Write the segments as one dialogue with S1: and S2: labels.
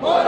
S1: Fora!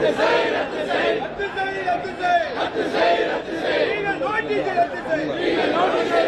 S1: Liebe Leute, liebe Leute, liebe Leute, liebe Leute, liebe Leute, liebe Leute, liebe Leute, liebe Leute, liebe Leute, liebe Leute,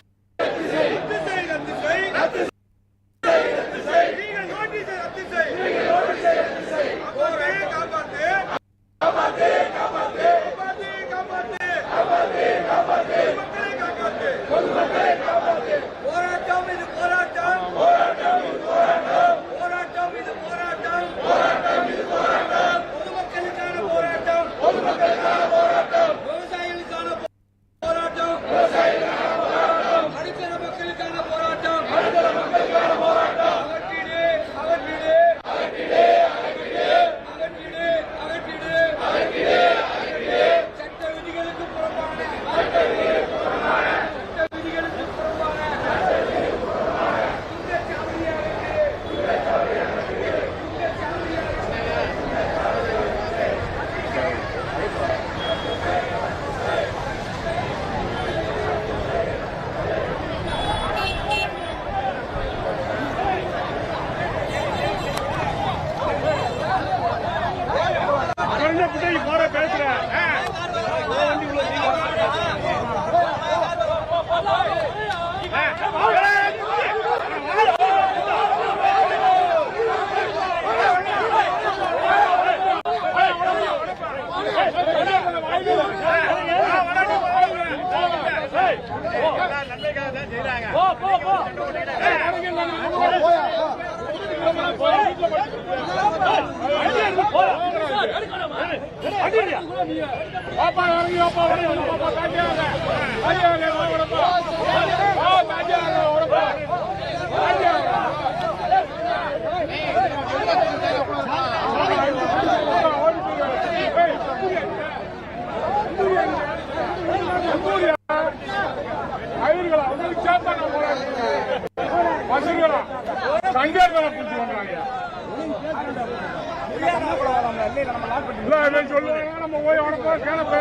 S2: வாப்பா இறங்கி வாப்பா வரணும் வாப்பா தாண்டியாங்க தாண்டியாங்க உடப்பா ஆ சங்கர்களா இவன் சொல்லுவாங்க நம்ம போய் உடப்பா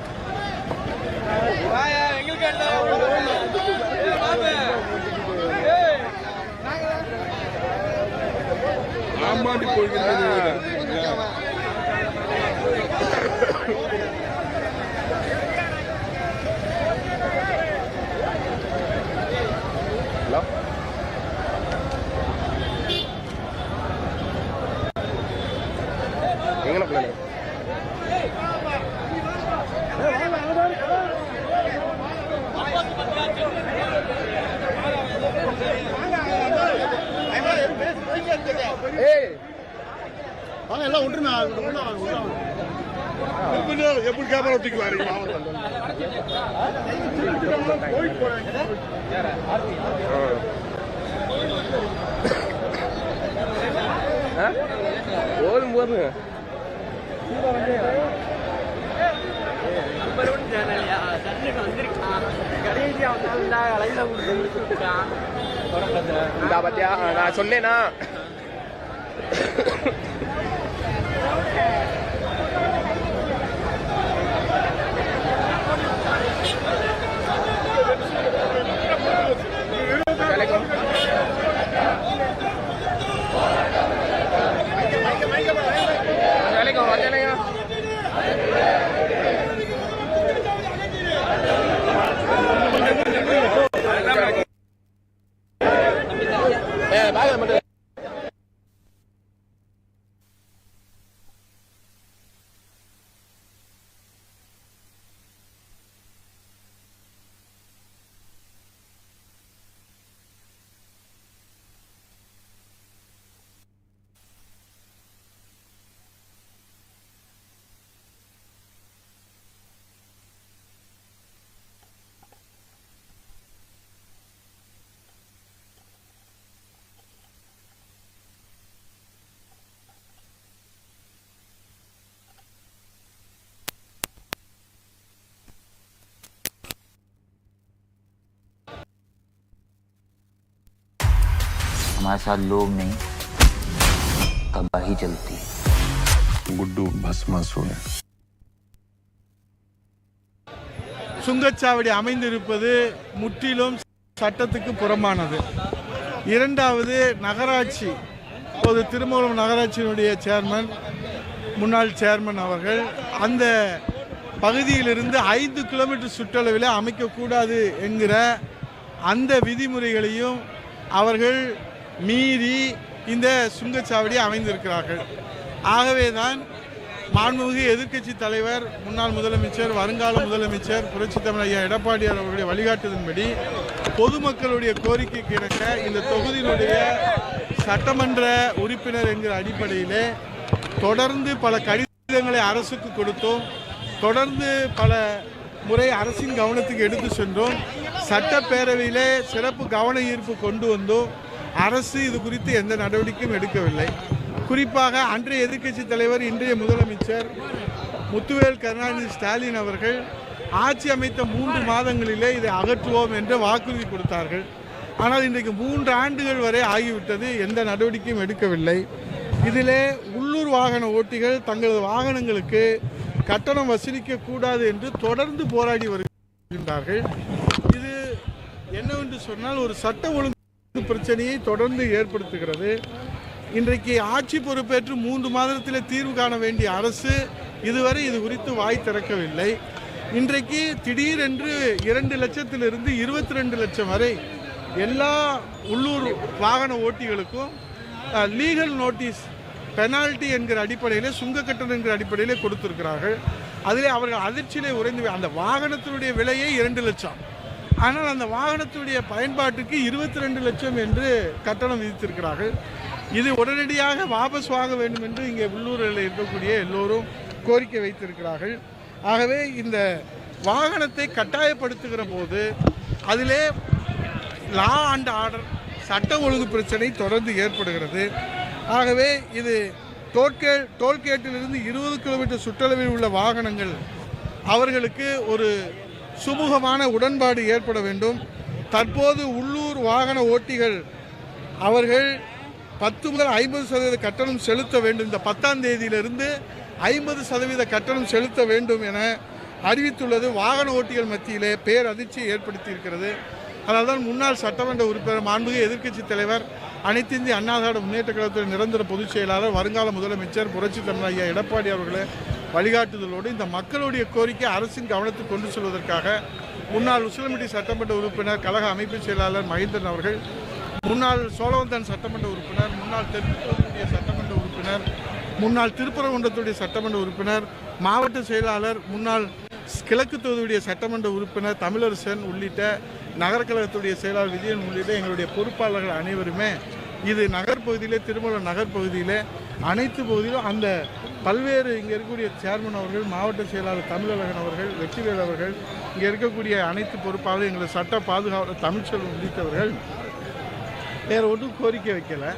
S2: Kollegen in போதும் போதுங்க நான் சொன்னேனா ¿Vale?
S3: हमारे साथ लोग नहीं तबाही चलती है
S4: गुड्डू भस्मासुर है
S5: சுங்கச்சாவடி அமைந்திருப்பது முற்றிலும் சட்டத்துக்கு புறம்பானது இரண்டாவது நகராட்சி இப்போது திருமூலம் நகராட்சியினுடைய சேர்மன் முன்னாள் சேர்மன் அவர்கள் அந்த பகுதியிலிருந்து ஐந்து கிலோமீட்டர் சுற்றளவில் அமைக்கக்கூடாது என்கிற அந்த விதிமுறைகளையும் அவர்கள் மீறி இந்த சுங்கச்சாவடியை அமைந்திருக்கிறார்கள். ஆகவே தான் மாண்புமிகு எதிர்க்கட்சி தலைவர் முன்னாள் முதலமைச்சர் வருங்கால முதலமைச்சர் புரட்சி தமிழ் எடப்பாடியார் அவர்களுடைய வழிகாட்டுதன்படி பொதுமக்களுடைய கோரிக்கைக்கு இணங்க இந்த தொகுதியினுடைய சட்டமன்ற உறுப்பினர் என்கிற அடிப்படையிலே தொடர்ந்து பல கடிதங்களை அரசுக்கு கொடுத்தோம். தொடர்ந்து பல முறை அரசின் கவனத்துக்கு எடுத்து சென்றோம். சட்டப்பேரவையிலே சிறப்பு கவன ஈர்ப்பு கொண்டு வந்தோம். அரசு இது குறித்து எந்த நடவடிக்கையும் எடுக்கவில்லை. குறிப்பாக அன்றைய எதிர்க்கட்சி தலைவர் இன்றைய முதலமைச்சர் முத்துவேல் கருணாநிதி ஸ்டாலின் அவர்கள் ஆட்சி அமைத்த மூன்று மாதங்களிலே இதை அகற்றுவோம் என்று வாக்குறுதி கொடுத்தார்கள். ஆனால் இன்றைக்கு மூன்று ஆண்டுகள் வரை ஆகிவிட்டது எந்த நடவடிக்கையும் எடுக்கவில்லை. இதிலே உள்ளூர் வாகன ஓட்டிகள் தங்களது வாகனங்களுக்கு கட்டணம் வசூலிக்க கூடாது என்று தொடர்ந்து போராடி வருகின்றார்கள். இது என்னவென்று சொன்னால் ஒரு சட்ட ஒழுங்கு பிரச்சனையை தொடர்ந்து ஏற்படுத்துகிறது. இன்றைக்கு ஆட்சி பொறுப்பேற்று மூன்று மாதத்தில் தீர்வு காண வேண்டிய அரசு இதுவரை இது குறித்து வாய் திறக்கவில்லை. இன்றைக்கு திடீரென்று இரண்டு லட்சத்திலிருந்து இருபத்தி ரெண்டு லட்சம் வரை எல்லா உள்ளூர் வாகன ஓட்டிகளுக்கும் லீகல் நோட்டீஸ் பெனால்ட்டி என்கிற அடிப்படையில் சுங்க கட்டணம் என்கிற அடிப்படையில் கொடுத்திருக்கிறார்கள். அதிலே அவர்கள் அதிர்ச்சியிலே உறைந்து அந்த வாகனத்தினுடைய விலையே இரண்டு லட்சம். ஆனால் அந்த வாகனத்துடைய பயன்பாட்டுக்கு இருபத்தி ரெண்டு லட்சம் என்று கட்டணம் விதித்திருக்கிறார்கள். இது உடனடியாக வாபஸ் வாங்க வேண்டும் என்று இங்கே உள்ளூரில் இருக்கக்கூடிய எல்லோரும் கோரிக்கை வைத்திருக்கிறார்கள். ஆகவே இந்த வாகனத்தை கட்டாயப்படுத்துகிற போது அதிலே லா அண்ட் ஆர்டர் சட்ட ஒழுங்கு பிரச்சனை தொடர்ந்து ஏற்படுகிறது. ஆகவே இது டோல்கே டோல்கேட்டிலிருந்து இருபது கிலோமீட்டர் சுற்றளவில் உள்ள வாகனங்கள் அவர்களுக்கு ஒரு சுமூகமான உடன்பாடு ஏற்பட வேண்டும். தற்போது உள்ளூர் வாகன ஓட்டிகள் அவர்கள் பத்து முதல் ஐம்பது சதவீத கட்டணம் செலுத்த வேண்டும். இந்த பத்தாம் தேதியிலிருந்து ஐம்பது சதவீத கட்டணம் செலுத்த வேண்டும் என அறிவித்துள்ளது. வாகன ஓட்டிகள் மத்தியிலே பேரதிர்ச்சியை ஏற்படுத்தியிருக்கிறது. இருக்கிறது தான் முன்னாள் சட்டமன்ற உறுப்பினர் மாண்புமிகு எதிர்க்கட்சி தலைவர் அனைத்து இந்திய அண்ணா திராவிட முன்னேற்ற கழகத்தின் நிரந்தர பொதுச் செயலாளர் வருங்கால முதலமைச்சர் புரட்சி தமிழ் ஐயா எடப்பாடி அவர்களை வழிகாட்டுதலோடு இந்த மக்களுடைய கோரிக்கை அரசின் கவனத்துக்கு கொண்டு செல்வதற்காக முன்னாள் உசிலமிட்டி சட்டமன்ற உறுப்பினர் கழக அமைப்பு செயலாளர் மகேந்திரன் அவர்கள் முன்னாள் சோழவந்தன் சட்டமன்ற உறுப்பினர் முன்னாள் தெற்கு சட்டமன்ற உறுப்பினர் முன்னாள் திருப்பரங்குன்றத்துடைய சட்டமன்ற உறுப்பினர் மாவட்ட செயலாளர் முன்னாள் கிழக்கு தொகுதியுடைய சட்டமன்ற உறுப்பினர் தமிழரசன் உள்ளிட்ட நகர கழகத்துடைய செயலாளர் விஜயன் உள்ளிட்ட எங்களுடைய பொறுப்பாளர்கள் அனைவருமே இது நகர்ப்பகுதியிலே திருமலம் நகர்ப்பகுதியிலே அனைத்து பகுதியிலும் அந்த பல்வேறு இங்கே இருக்கக்கூடிய சேர்மன் அவர்கள் மாவட்ட செயலாளர் தமிழழகன் அவர்கள் வெற்றிவேல் அவர்கள் இங்கே இருக்கக்கூடிய அனைத்து பொறுப்பாளர்கள் எங்களது சட்ட பாதுகாவலர் தமிழ்ச்செல்வன் உள்ளிட்டவர்கள். வேறு ஒன்றும் கோரிக்கை வைக்கலை.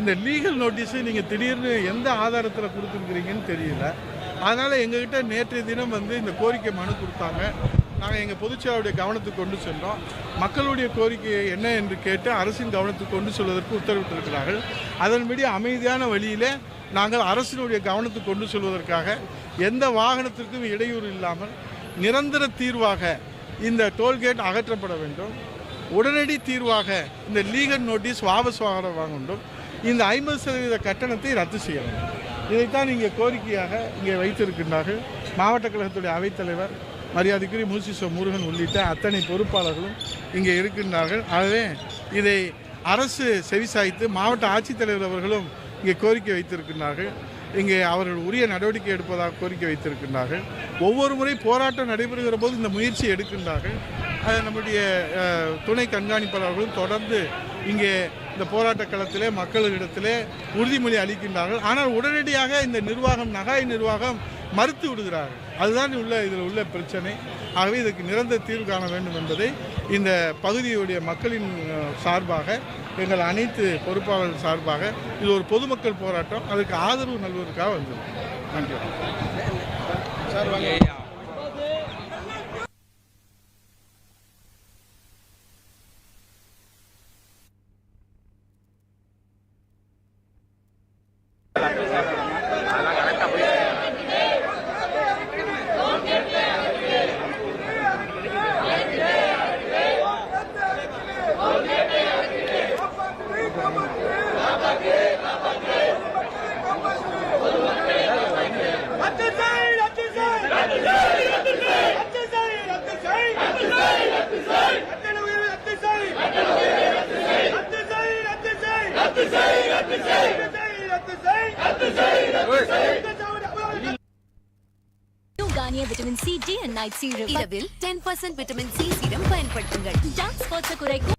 S5: இந்த லீகல் நோட்டீஸு நீங்கள் திடீர்னு எந்த ஆதாரத்தில் கொடுத்துருக்குறீங்கன்னு தெரியல. அதனால் எங்ககிட்ட நேற்றைய தினம் வந்து இந்த கோரிக்கை மனு கொடுத்தாங்க. நாங்கள் எங்கள் பொதுச்செயலாளருடைய கவனத்துக்கு கொண்டு சென்றோம். மக்களுடைய கோரிக்கை என்ன என்று கேட்டு அரசின் கவனத்துக்கு கொண்டு செல்வதற்கு உத்தரவிட்டிருக்கிறார்கள். அதன்படி அமைதியான வழியிலே நாங்கள் அரசினுடைய கவனத்துக்கு கொண்டு செல்வதற்காக எந்த வாகனத்திற்கும் இடையூறு இல்லாமல் நிரந்தர தீர்வாக இந்த டோல்கேட் அகற்றப்பட வேண்டும். உடனடி தீர்வாக இந்த லீகல் நோட்டீஸ் வாபஸ் வாங்க வேண்டும். இந்த ஐம்பது சதவீத கட்டணத்தை ரத்து செய்ய வேண்டும். இதைத்தான் இங்கே கோரிக்கையாக இங்கே வைத்திருக்கின்றார்கள். மாவட்ட கழகத்துடைய அவைத்தலைவர் மரியாதைக்குரிய மூசிசோ முருகன் உள்ளிட்ட அத்தனை பொறுப்பாளர்களும் இங்கே இருக்கின்றார்கள். ஆகவே இதை அரசு செவிசாய்த்து மாவட்ட ஆட்சித்தலைவர் அவர்களும் இங்கே கோரிக்கை வைத்திருக்கின்றார்கள். இங்கே அவர்கள் உரிய நடவடிக்கை எடுப்பதாக கோரிக்கை வைத்திருக்கின்றார்கள். ஒவ்வொரு முறை போராட்டம் நடைபெறுகிற போது இந்த முயற்சி எடுக்கின்றார்கள். அதை நம்முடைய துணை கண்காணிப்பாளர்களும் தொடர்ந்து இங்கே இந்த போராட்ட களத்திலே மக்களிடத்திலே உறுதிமொழி அளிக்கின்றார்கள். ஆனால் உடனடியாக இந்த நிர்வாகம் நகாய் நிர்வாகம் மறுத்து விடுகிறார்கள் அதுதான் உள்ள இதில் உள்ள பிரச்சனை. ஆகவே இதுக்கு நிரந்தர தீர்வு காண வேண்டும் என்பதை இந்த பகுதியுடைய மக்களின் சார்பாக எங்கள் அனைத்து பொறுப்பாளர்கள் சார்பாக இது ஒரு பொதுமக்கள் போராட்டம். அதுக்கு ஆதரவு நல்வதற்காக வந்தது. நன்றி.
S1: ரத்து
S6: new Garnier vitamin C day and night serum இரவில் ten percent vitamin C serum பயன்படுத்துங்கள். டார்க் ஸ்பாட்ஸை குறைக்கும்.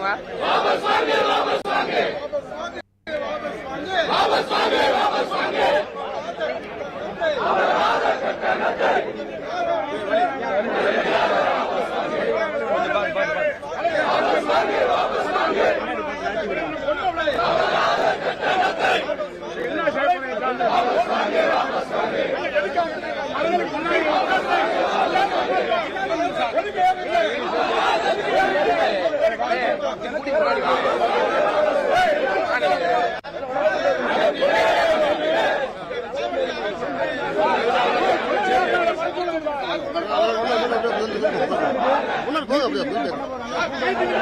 S1: வாங்குவா வாபஸ் வாங்க வாபஸ் வாங்க
S2: உள்ளார் போக அப்படியே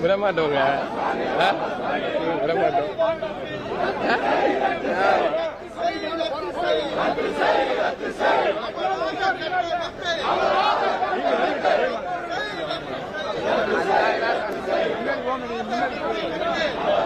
S2: விடமாட்டோங்க. விடமாட்டோம். ரத்து செய் ரத்து செய் すごい!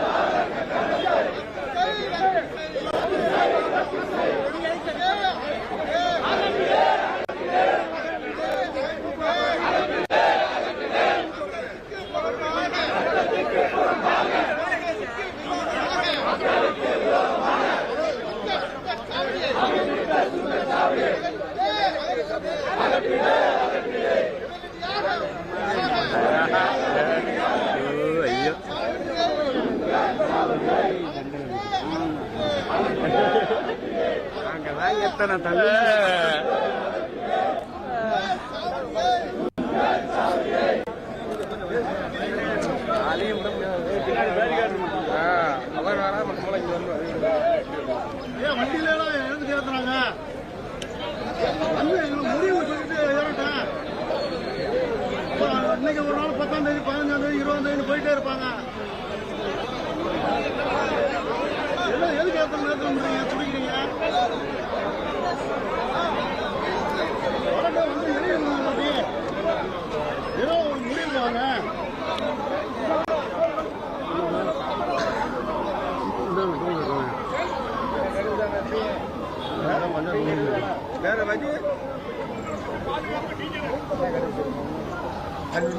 S2: வேற வழி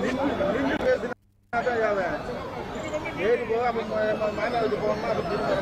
S2: நின்று பேசினா ஏறி போக அப்போ மாநாடுக்கு போகணும்னா அப்போ திரும்ப